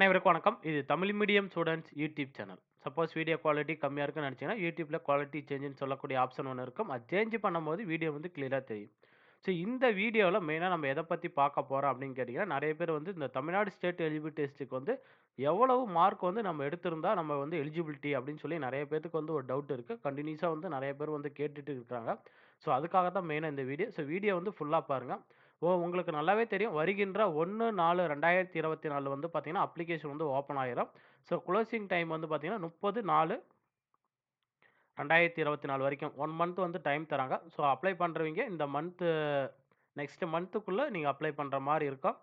அனைவருக்கும் வணக்கம். இது Tamil medium students YouTube channel. Suppose video quality கம்மியாக இருக்குன்னு நினச்சிங்கன்னா யூடியூப்பில் குவாலிட்டி சேஞ்சுன்னு சொல்லக்கூடிய ஆப்ஷன் ஒன்று இருக்கும். அது சேஞ்ச் பண்ணும்போது வீடியோ வந்து கிளியராக தெரியும். ஸோ இந்த வீடியோவில் மெயினாக நம்ம எதை பற்றி பார்க்க போகிறோம் அப்படின்னு கேட்டிங்கன்னா நிறைய பேர் வந்து இந்த தமிழ்நாடு ஸ்டேட் எலிஜிபிலிட்டி டெஸ்ட்டுக்கு வந்து எவ்வளவு மார்க் வந்து நம்ம எடுத்திருந்தால் நம்ம வந்து எலிஜிபிலிட்டி அப்படின்னு சொல்லி நிறைய பேருக்கு வந்து ஒரு டவுட் இருக்குது கண்டினியூஸாக வந்து நிறைய பேர் வந்து கேட்டுட்டு இருக்கிறாங்க ஸோ அதுக்காக தான் மெயினாக இந்த வீடியோ. ஸோ வீடியோ வந்து ஃபுல்லாக பாருங்கள் ஓ உங்களுக்கு நல்லாவே தெரியும். வருகின்ற 1/4/2024 வந்து பார்த்தீங்கன்னா, அப்ளிகேஷன் வந்து ஓப்பன் ஆகிரும் ஸோ குளோசிங் டைம் வந்து பார்த்தீங்கன்னா, 30/4/2024 வரைக்கும் ஒன் மந்த் வந்து டைம் தராங்க. ஸோ அப்ளை பண்ணுறவங்க இந்த மந்த்து நெக்ஸ்ட் மந்த்துக்குள்ளே நீங்கள் அப்ளை பண்ணுற மாதிரி இருக்கும்.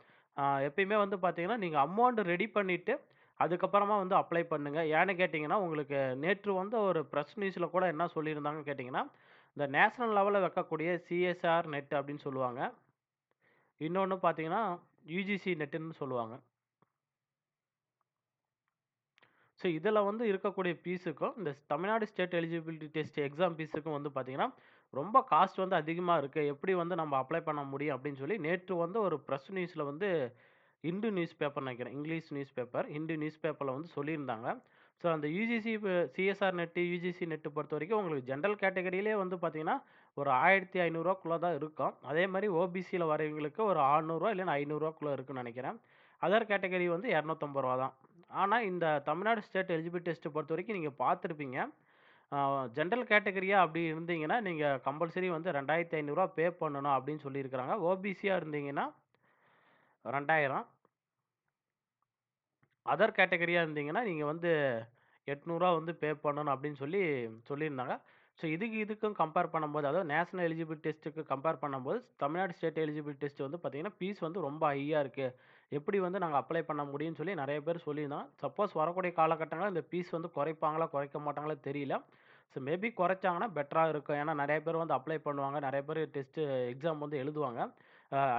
எப்பயுமே வந்து பார்த்தீங்கன்னா, நீங்கள் அமௌண்ட் ரெடி பண்ணிவிட்டு அதுக்கப்புறமா வந்து அப்ளை பண்ணுங்கள் ஏன்னு கேட்டிங்கன்னா உங்களுக்கு நேற்று வந்து ஒரு ப்ரெஸ் நியூஸில் கூட என்ன சொல்லியிருந்தாங்கன்னு கேட்டிங்கன்னா இந்த நேஷனல் லெவலில் வைக்கக்கூடிய சிஎஸ்ஆர் நெட் அப்படின்னு சொல்லுவாங்க. இன்னொன்று பார்த்தீங்கன்னா, யூஜிசி நெட்டுன்னு சொல்லுவாங்க. ஸோ இதில் வந்து இருக்கக்கூடிய ஃபீஸுக்கும், இந்த Tamil Nadu state eligibility test exam ஃபீஸுக்கும் வந்து பார்த்திங்கன்னா ரொம்ப காஸ்ட் வந்து அதிகமாக இருக்குது எப்படி வந்து நம்ம அப்ளை பண்ண முடியும் அப்படின்னு சொல்லி நேற்று வந்து ஒரு ப்ரெஸ் நியூஸில் வந்து இந்து நியூஸ் பேப்பர் நினைக்கிறேன் English news paper. Hindu news பேப்பரில் வந்து சொல்லியிருந்தாங்க. ஸோ அந்த UGC CSIR net, UGC net பொறுத்த வரைக்கும் உங்களுக்கு ஜென்ரல் கேட்டகரியிலே வந்து பார்த்திங்கன்னா ஒரு ஆயிரத்தி ஐநூறுரூவாக்குள்ளே தான் இருக்கும். அதே மாதிரி ஓபிசியில் வரவங்களுக்கு ஒரு ஆறுநூறுவா இல்லைன்னா ஐநூறுரூவாக்குள்ளே இருக்குன்னு நினைக்கிறேன் அதர் கேட்டகரி வந்து இரநூத்தம்பது ரூபா தான். ஆனால் இந்த தமிழ்நாடு ஸ்டேட் எலிஜிபிலிட்டி டெஸ்ட்டு பொறுத்த வரைக்கும் நீங்கள் பார்த்துருப்பீங்க ஜென்ரல் கேட்டகரியாக அப்படி இருந்தீங்கன்னா, நீங்கள் கம்பல்சரி வந்து ரெண்டாயிரத்தி ஐநூறுரூவா பே பண்ணணும் அப்படின்னு சொல்லியிருக்கிறாங்க. ஓபிசியாக இருந்தீங்கன்னா 2000 அதர் கேட்டகரியாக இருந்தீங்கன்னா, நீங்கள் வந்து எட்நூறுரூவா வந்து பே பண்ணணும் அப்படின்னு சொல்லி சொல்லியிருந்தாங்க. ஸோ இதுக்கு இதுக்கும் கம்பேர் பண்ணும்போது, அதாவது நேஷனல் எலிஜிபிலிட்டி டெஸ்ட்டுக்கு கம்பேர் பண்ணும்போது, தமிழ்நாடு ஸ்டேட் எலிஜிபிலிட்டி டெஸ்ட் வந்து பார்த்தீங்கன்னா, ஃபீஸ் வந்து ரொம்ப ஹையாக இருக்குது எப்படி வந்து நாங்கள் அப்ளை பண்ண முடியும்னு சொல்லி நிறைய பேர் சொல்லியிருந்தோம் சப்போஸ் வரக்கூடிய காலகட்டங்களில் இந்த ஃபீஸ் வந்து குறைப்பாங்களா, குறைக்க மாட்டாங்களா தெரியல. ஸோ மேபி குறைச்சாங்கன்னா பெட்டராக இருக்கும். ஏன்னா நிறைய பேர் வந்து அப்ளை பண்ணுவாங்க. நிறைய பேர் டெஸ்ட்டு எக்ஸாம் வந்து எழுதுவாங்க.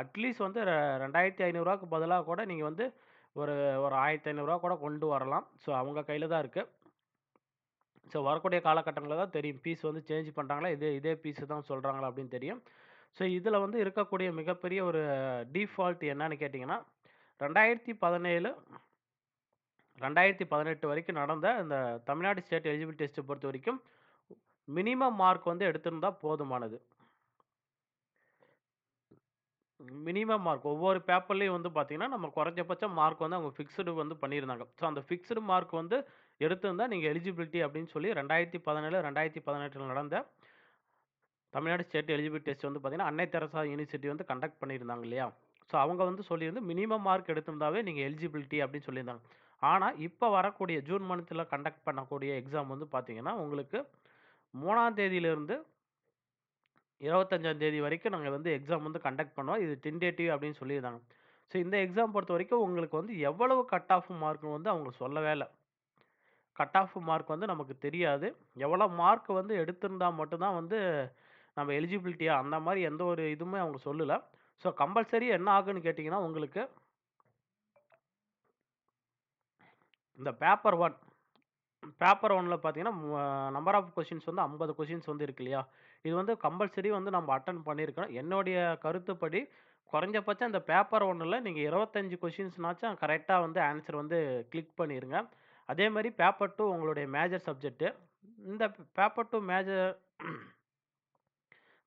அட்லீஸ்ட் வந்து ரெண்டாயிரத்தி ஐநூறுரூவாக்கு பதிலாக கூட நீங்கள் வந்து ஒரு ஒரு ஆயிரத்தி ஐநூறுரூவா கூட கொண்டு வரலாம். ஸோ அவங்க கையில் தான் இருக்குது ஸோ வரக்கூடிய காலகட்டங்களில் தான் தெரியும். பீஸ் வந்து சேஞ்ச் பண்ணுறாங்களா இதே இதே பீஸு தான் சொல்கிறாங்களா அப்படின்னு தெரியும். ஸோ இதில் வந்து இருக்கக்கூடிய மிகப்பெரிய ஒரு டீஃபால்ட் என்னன்னு கேட்டிங்கன்னா ரெண்டாயிரத்தி பதினேழு ரெண்டாயிரத்தி பதினெட்டு வரைக்கும் நடந்த இந்த தமிழ்நாடு ஸ்டேட் எலிஜிபிள் டெஸ்ட்டை பொறுத்த வரைக்கும் மினிமம் மார்க் வந்து எடுத்திருந்தால் போதுமானது. மினிமம் மார்க் ஒவ்வொரு பேப்பர்லேயும் வந்து பார்த்திங்கன்னா நம்ம குறைஞ்சபட்ச மார்க் வந்து அவங்க ஃபிக்ஸ்டு வந்து பண்ணியிருந்தாங்க. ஸோ அந்த ஃபிக்ஸ்டு மார்க் வந்து எடுத்திருந்தால் நீங்கள் எலிஜிபிலிட்டி அப்படின்னு சொல்லி 2017, 2018ல நடந்த தமிழ்நாடு ஸ்டேட் எலிஜிபிலிட்டி டெஸ்ட் வந்து பார்த்தீங்கன்னா, அன்னை தெரசா யூனிவர்சிட்டி வந்து கண்டக்ட் பண்ணியிருந்தாங்க இல்லையா? ஸோ அவங்க வந்து சொல்லியிருந்து மினிமம் மார்க் எடுத்திருந்தாவே நீங்கள் எலிஜிபிலிட்டி அப்படின்னு சொல்லியிருந்தாங்க. ஆனால் இப்போ வரக்கூடிய ஜூன் மந்த்தில் கண்டக்ட் பண்ணக்கூடிய எக்ஸாம் வந்து பார்த்தீங்கன்னா, உங்களுக்கு மூணாம் தேதியிலிருந்து 25ஆம் தேதி வரைக்கும் நாங்கள் வந்து எக்ஸாம் வந்து கண்டக்ட் பண்ணுவோம். இது டென்டேட்டிவ் அப்படின்னு சொல்லியிருந்தாங்க. ஸோ இந்த எக்ஸாம் பொறுத்த வரைக்கும் உங்களுக்கு வந்து எவ்வளவு கட் ஆஃப் மார்க் வந்து அவங்க சொல்லவே இல்லை கட் ஆஃப் மார்க் வந்து நமக்கு தெரியாது. எவ்வளோ மார்க் வந்து எடுத்திருந்தா மட்டும்தான் வந்து நம்ம எலிஜிபிலிட்டியா அந்த மாதிரி எந்த ஒரு இதுவுமே அவங்க சொல்லலை ஸோ கம்பல்சரி என்ன ஆகுன்னு கேட்டிங்கன்னா உங்களுக்கு இந்த பேப்பர் ஒன் பேப்பர் 1ல பார்த்தீங்கன்னா, நம்பர் ஆஃப் கொஷின்ஸ் வந்து ஐம்பது கொஷின்ஸ் வந்து இருக்கு இல்லையா? இது வந்து கம்பல்சரி வந்து நம்ம அட்டன் பண்ணியிருக்கணும். என்னுடைய கருத்துப்படி குறைஞ்சபட்சம் இந்த பேப்பர் ஒன்றில் நீங்கள் இருபத்தஞ்சி கொஷின்ஸ்னாச்சும் கரெக்டாக வந்து ஆன்சர் வந்து கிளிக் பண்ணிடுங்க அதே மாதிரி பேப்பர் டூ உங்களுடைய மேஜர் சப்ஜெக்ட்டு இந்த paper two major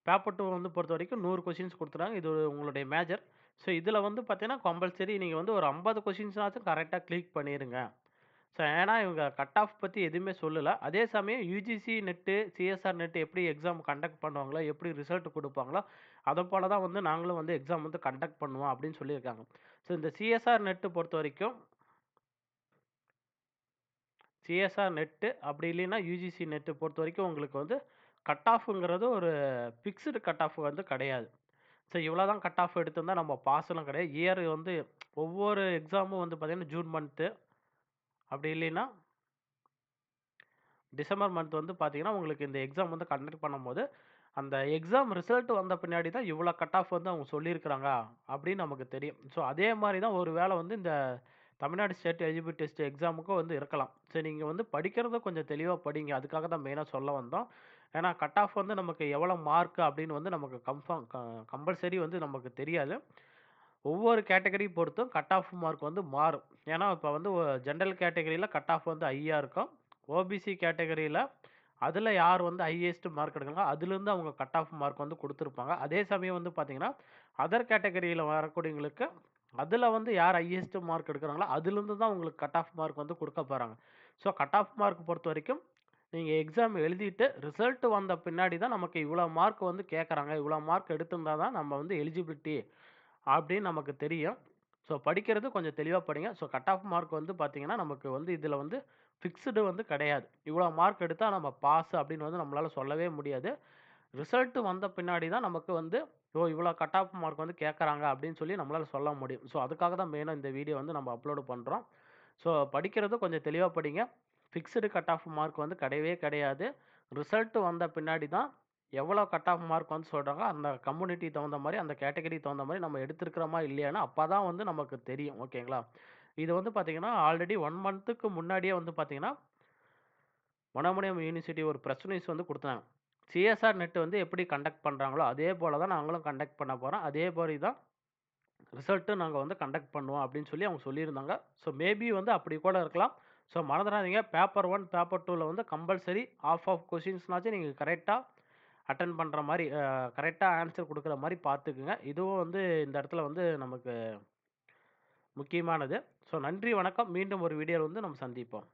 paper two வந்து பொறுத்த வரைக்கும் நூறு கொஷின்ஸ் கொடுத்துறாங்க இது உங்களுடைய மேஜர். ஸோ இதில் வந்து பார்த்தீங்கன்னா, கம்பல்சரி நீங்கள் வந்து ஒரு ஐம்பது கொஷின்ஸ்னாச்சும் கரெக்டாக கிளிக் பண்ணிடுங்க ஸோ ஏன்னா இவங்க கட் ஆஃப் பற்றி எதுவுமே சொல்லலை அதே சமயம் யூஜிசி நெட்டு, சிஎஸ்ஆர் நெட்டு எப்படி எக்ஸாம் கண்டக்ட் பண்ணுவாங்களோ, எப்படி ரிசல்ட் கொடுப்பாங்களோ அதை போல தான் வந்து நாங்களும் வந்து எக்ஸாம் வந்து கண்டக்ட் பண்ணுவோம் அப்படின்னு சொல்லியிருக்காங்க. ஸோ இந்த சிஎஸ்ஆர் நெட்டு பொறுத்த வரைக்கும் சிஎஸ்ஆர் நெட்டு அப்படி இல்லைன்னா யூஜிசி நெட்டு பொறுத்த வரைக்கும் உங்களுக்கு வந்து கட் ஆஃப்ங்கிறது ஒரு ஃபிக்ஸ்டு கட் ஆஃப் வந்து கிடையாது. ஸோ இவ்வளோ தான் கட் ஆஃப் எடுத்திருந்தா நம்ம பாஸ்லாம் கிடையாது. இயர் வந்து ஒவ்வொரு எக்ஸாமும் வந்து பார்த்தீங்கன்னா, ஜூன் மந்த்து அப்படி இல்லைன்னா டிசம்பர் மந்த் வந்து பார்த்தீங்கன்னா, உங்களுக்கு இந்த எக்ஸாம் வந்து கண்டக்ட் பண்ணும்போது, அந்த எக்ஸாம் ரிசல்ட் வந்த பின்னாடி தான் இவ்வளோ கட் ஆஃப் வந்து அவங்க சொல்லியிருக்கிறாங்க அப்படின்னு நமக்கு தெரியும். ஸோ அதே மாதிரி தான் ஒரு வேளை வந்து இந்த தமிழ்நாடு ஸ்டேட் எலிஜிபிலிட்டி டெஸ்ட் எக்ஸாமுக்கும் வந்து இருக்கலாம். சரி நீங்கள் வந்து படிக்கிறத கொஞ்சம் தெளிவாக படிங்க. அதுக்காக தான் மெயினாக சொல்ல வந்தோம். ஏன்னா கட் ஆஃப் வந்து நமக்கு எவ்வளோ மார்க் அப்படின்னு வந்து நமக்கு கன்ஃபார்ம் கம்பல்சரி வந்து நமக்கு தெரியாது. ஒவ்வொரு கேட்டகரி பொறுத்தும் கட் ஆஃப் மார்க் வந்து மாறும். ஏன்னா, இப்போ வந்து ஜென்ரல் கேட்டகரியில் கட் ஆஃப் வந்து ஹையாக இருக்கும். ஓபிசி கேட்டகரியில் அதில் யார் வந்து ஹையஸ்ட் மார்க் எடுக்கிறாங்களோ, அதுலேருந்து அவங்க கட் ஆஃப் மார்க் வந்து கொடுத்துருப்பாங்க அதே சமயம் வந்து பார்த்திங்கன்னா அதர் கேட்டகரியில் வரக்கூடியவங்களுக்கு, அதில் வந்து யார் ஹையஸ்ட் மார்க் எடுக்கிறாங்களோ, அதிலிருந்து தான் உங்களுக்கு கட் ஆஃப் மார்க் வந்து கொடுக்க போகிறாங்க ஸோ கட் ஆஃப் மார்க் பொறுத்த வரைக்கும் நீங்கள் எக்ஸாம் எழுதிட்டு ரிசல்ட் வந்த பின்னாடி தான் நமக்கு இவ்வளோ மார்க் வந்து கேட்குறாங்க இவ்வளோ மார்க் எடுத்திருந்தா தான் நம்ம வந்து எலிஜிபிலிட்டி அப்படின்னு நமக்கு தெரியும். ஸோ படிக்கிறது கொஞ்சம் தெளிவாக படிங்க. ஸோ கட் ஆஃப் மார்க் வந்து பார்த்தீங்கன்னா, நமக்கு வந்து இதில் வந்து ஃபிக்ஸ்டு வந்து கிடையாது. இவ்வளோ மார்க் எடுத்தால் நம்ம பாஸ் அப்படின்னு வந்து நம்மளால் சொல்லவே முடியாது. ரிசல்ட் வந்த பின்னாடி தான் நமக்கு வந்து, ஓ! இவ்வளோ கட் ஆஃப் மார்க் வந்து கேட்குறாங்க அப்படின்னு சொல்லி நம்மளால் சொல்ல முடியும். ஸோ அதுக்காக தான் மெயினாக இந்த வீடியோ வந்து நம்ம அப்லோட் பண்ணுறோம் ஸோ படிக்கிறது கொஞ்சம் தெளிவாக படிங்க. ஃபிக்ஸ்டு கட் ஆஃப் மார்க் வந்து கிடையவே கிடையாது. ரிசல்ட் வந்த பின்னாடி தான் எவ்வளோ கட் ஆஃப் மார்க் வந்து சொல்கிறாங்க அந்த கம்யூனிட்டி தகுந்த மாதிரி அந்த கேட்டகரி தகுந்த மாதிரி நம்ம எடுத்திருக்கிறோமா இல்லையான்னு அப்பதான் வந்து நமக்கு தெரியும். ஓகேங்களா? இது வந்து பார்த்திங்கன்னா ஆல்ரெடி ஒன் மந்த்துக்கு முன்னாடியே வந்து பார்த்திங்கன்னா மனோமணியம் யூனிவர்சிட்டி ஒரு பிரஸ் வந்து கொடுத்தாங்க சிஎஸ்ஆர் நெட் வந்து எப்படி கண்டக்ட் பண்ணுறாங்களோ அதே போல் தான் நாங்களும் கண்டக்ட் பண்ண போகிறோம் அதே மாதிரி தான் ரிசல்ட்டும் நாங்கள் வந்து கண்டக்ட் பண்ணுவோம் அப்படின்னு சொல்லி அவங்க சொல்லியிருந்தாங்க. ஸோ மேபி வந்து அப்படி கூட இருக்கலாம். ஸோ மறந்துடாதீங்க பேப்பர் ஒன் பேப்பர் டூவில் வந்து கம்பல்சரி ஆஃப் ஆஃப் கொஷின்ஸ்னாச்சும் நீங்கள் கரெக்டாக அட்டன் பண்ணுற மாதிரி கரெக்டாக ஆன்சர் கொடுக்குற மாதிரி பார்த்துக்குங்க. இதுவும் வந்து இந்த இடத்துல வந்து நமக்கு முக்கியமானது. ஸோ நன்றி, வணக்கம். மீண்டும் ஒரு வீடியோவில் வந்து நம்ம சந்திப்போம்.